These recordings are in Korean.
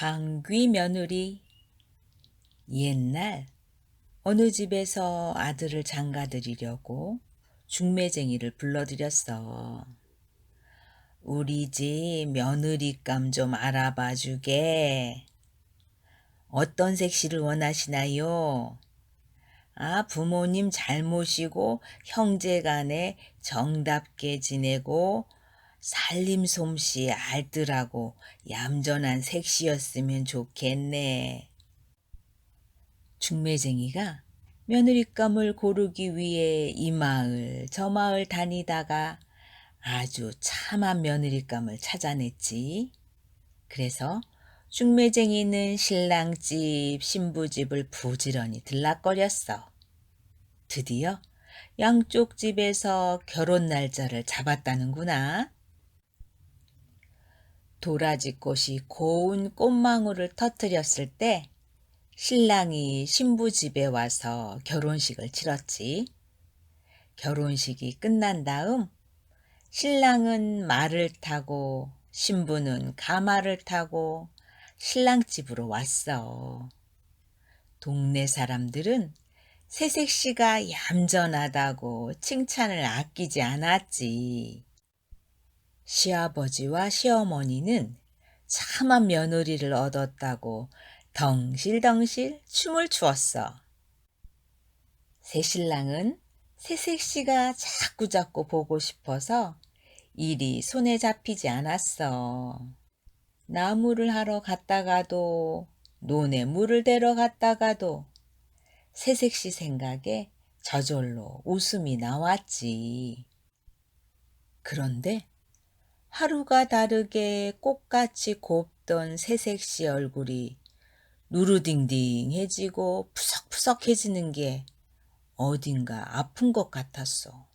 방귀 며느리 옛날 어느 집에서 아들을 장가드리려고 중매쟁이를 불러들였어. 우리 집 며느리감 좀 알아봐 주게. 어떤 색시를 원하시나요? 아, 부모님 잘 모시고 형제 간에 정답게 지내고 살림 솜씨 알뜰하고 얌전한 색시였으면 좋겠네. 중매쟁이가 며느리감을 고르기 위해 이 마을 저 마을 다니다가 아주 참한 며느리감을 찾아냈지. 그래서 중매쟁이는 신랑집, 신부집을 부지런히 들락거렸어. 드디어 양쪽 집에서 결혼 날짜를 잡았다는구나. 도라지꽃이 고운 꽃망울을 터뜨렸을 때 신랑이 신부 집에 와서 결혼식을 치렀지. 결혼식이 끝난 다음 신랑은 말을 타고 신부는 가마를 타고 신랑 집으로 왔어. 동네 사람들은 새색 씨가 얌전하다고 칭찬을 아끼지 않았지. 시아버지와 시어머니는 참한 며느리를 얻었다고 덩실덩실 춤을 추었어. 새신랑은 새색 씨가 자꾸자꾸 보고 싶어서 일이 손에 잡히지 않았어. 나무를 하러 갔다가도 논에 물을 대러 갔다가도 새색 씨 생각에 저절로 웃음이 나왔지. 그런데 하루가 다르게 꽃같이 곱던 새색 씨 얼굴이 누르딩딩해지고 푸석푸석해지는 게 어딘가 아픈 것 같았어.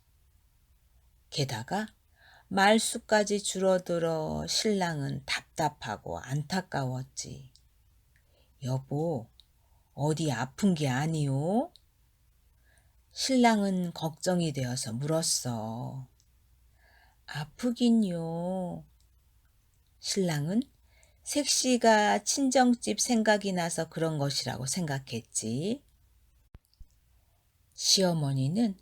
게다가 말수까지 줄어들어 신랑은 답답하고 안타까웠지. 여보, 어디 아픈 게 아니오? 신랑은 걱정이 되어서 물었어. 아프긴요. 신랑은 색시가 친정집 생각이 나서 그런 것이라고 생각했지. 시어머니는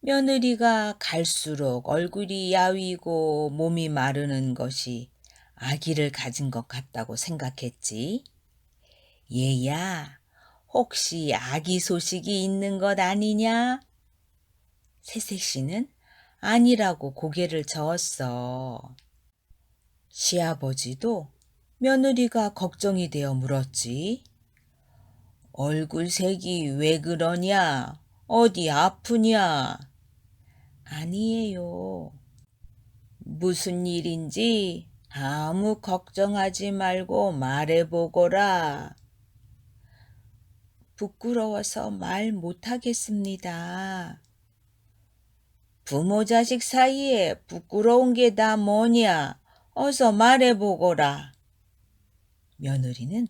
며느리가 갈수록 얼굴이 야위고 몸이 마르는 것이 아기를 가진 것 같다고 생각했지. 얘야, 혹시 아기 소식이 있는 것 아니냐? 새색 씨는 아니라고 고개를 저었어. 시아버지도 며느리가 걱정이 되어 물었지. 얼굴 색이 왜 그러냐? 어디 아프냐? 아니에요. 무슨 일인지 아무 걱정하지 말고 말해보거라. 부끄러워서 말 못하겠습니다. 부모 자식 사이에 부끄러운 게 다 뭐냐? 어서 말해보거라. 며느리는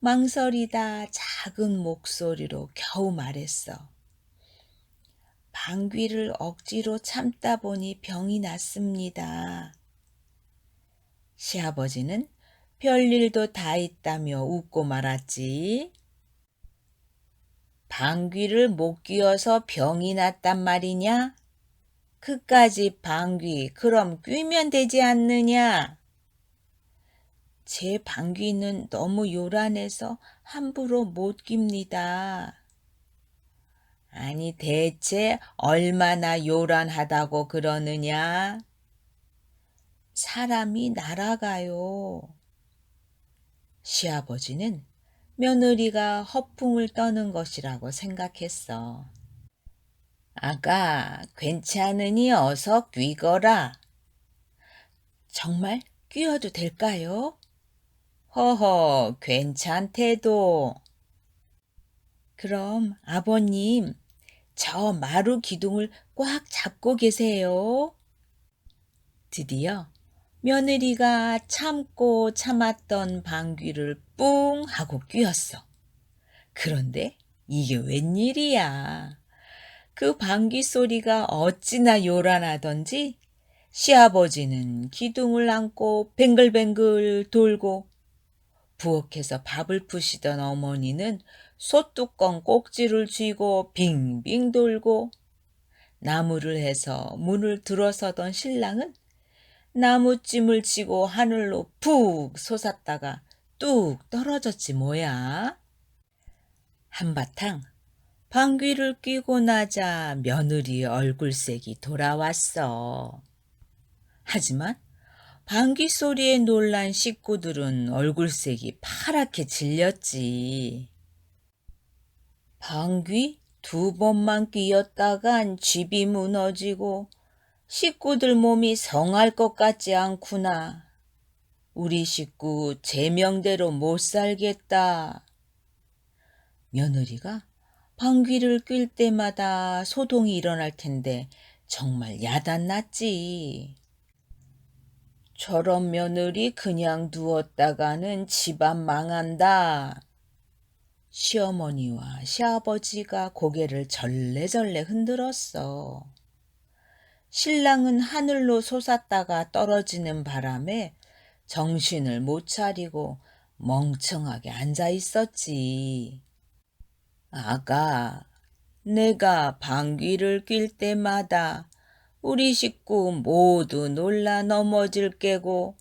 망설이다 작은 목소리로 겨우 말했어. 방귀를 억지로 참다 보니 병이 났습니다. 시아버지는 별일도 다 있다며 웃고 말았지. 방귀를 못 끼워서 병이 났단 말이냐? 그까지 방귀 그럼 뀌면 되지 않느냐? 제 방귀는 너무 요란해서 함부로 못 낍니다. 아니 대체 얼마나 요란하다고 그러느냐? 사람이 날아가요. 시아버지는 며느리가 허풍을 떠는 것이라고 생각했어. 아가, 괜찮으니 어서 귀거라. 정말 끼어도 될까요? 허허, 괜찮대도. 그럼 아버님, 저 마루 기둥을 꽉 잡고 계세요. 드디어 며느리가 참고 참았던 방귀를 뿡 하고 뀌었어. 그런데 이게 웬일이야. 그 방귀 소리가 어찌나 요란하던지 시아버지는 기둥을 안고 뱅글뱅글 돌고 부엌에서 밥을 푸시던 어머니는 솥뚜껑 꼭지를 쥐고 빙빙 돌고 나무를 해서 문을 들어서던 신랑은 나무찜을 치고 하늘로 푹 솟았다가 뚝 떨어졌지 뭐야. 한바탕 방귀를 뀌고 나자 며느리 얼굴색이 돌아왔어. 하지만 방귀 소리에 놀란 식구들은 얼굴색이 파랗게 질렸지. 방귀 두 번만 뀌었다간 집이 무너지고 식구들 몸이 성할 것 같지 않구나. 우리 식구 제 명대로 못 살겠다. 며느리가 방귀를 낄 때마다 소동이 일어날 텐데 정말 야단났지. 저런 며느리 그냥 두었다가는 집안 망한다. 시어머니와 시아버지가 고개를 절레절레 흔들었어. 신랑은 하늘로 솟았다가 떨어지는 바람에 정신을 못 차리고 멍청하게 앉아 있었지. 아가, 내가 방귀를 낄 때마다 우리 식구 모두 놀라 넘어질 게고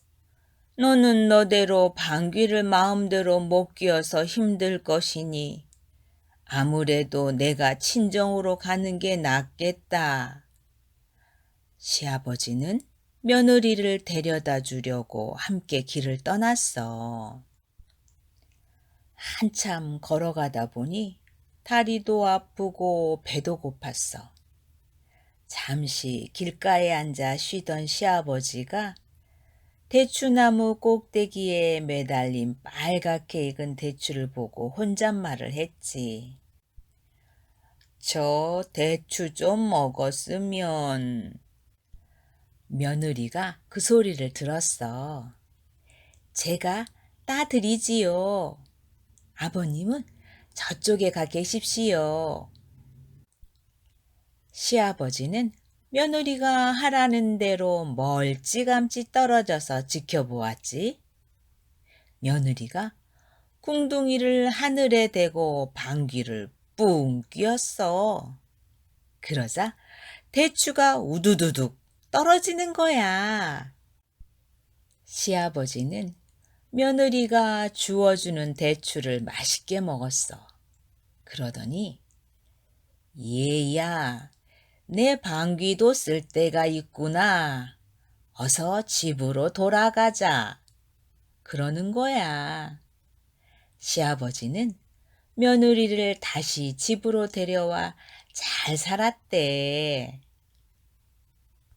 너는 너대로 방귀를 마음대로 못 끼어서 힘들 것이니 아무래도 내가 친정으로 가는 게 낫겠다. 시아버지는 며느리를 데려다 주려고 함께 길을 떠났어. 한참 걸어가다 보니 다리도 아프고 배도 고팠어. 잠시 길가에 앉아 쉬던 시아버지가 대추나무 꼭대기에 매달린 빨갛게 익은 대추를 보고 혼잣말을 했지. 저 대추 좀 먹었으면 며느리가 그 소리를 들었어. 제가 따드리지요. 아버님은 저쪽에 가 계십시오. 시아버지는 며느리가 하라는 대로 멀찌감치 떨어져서 지켜보았지. 며느리가 궁둥이를 하늘에 대고 방귀를 뿡 뀌었어. 그러자 대추가 우두두둑 떨어지는 거야. 시아버지는 며느리가 주워주는 대추를 맛있게 먹었어. 그러더니 얘야, 내 방귀도 쓸 때가 있구나. 어서 집으로 돌아가자. 그러는 거야. 시아버지는 며느리를 다시 집으로 데려와 잘 살았대.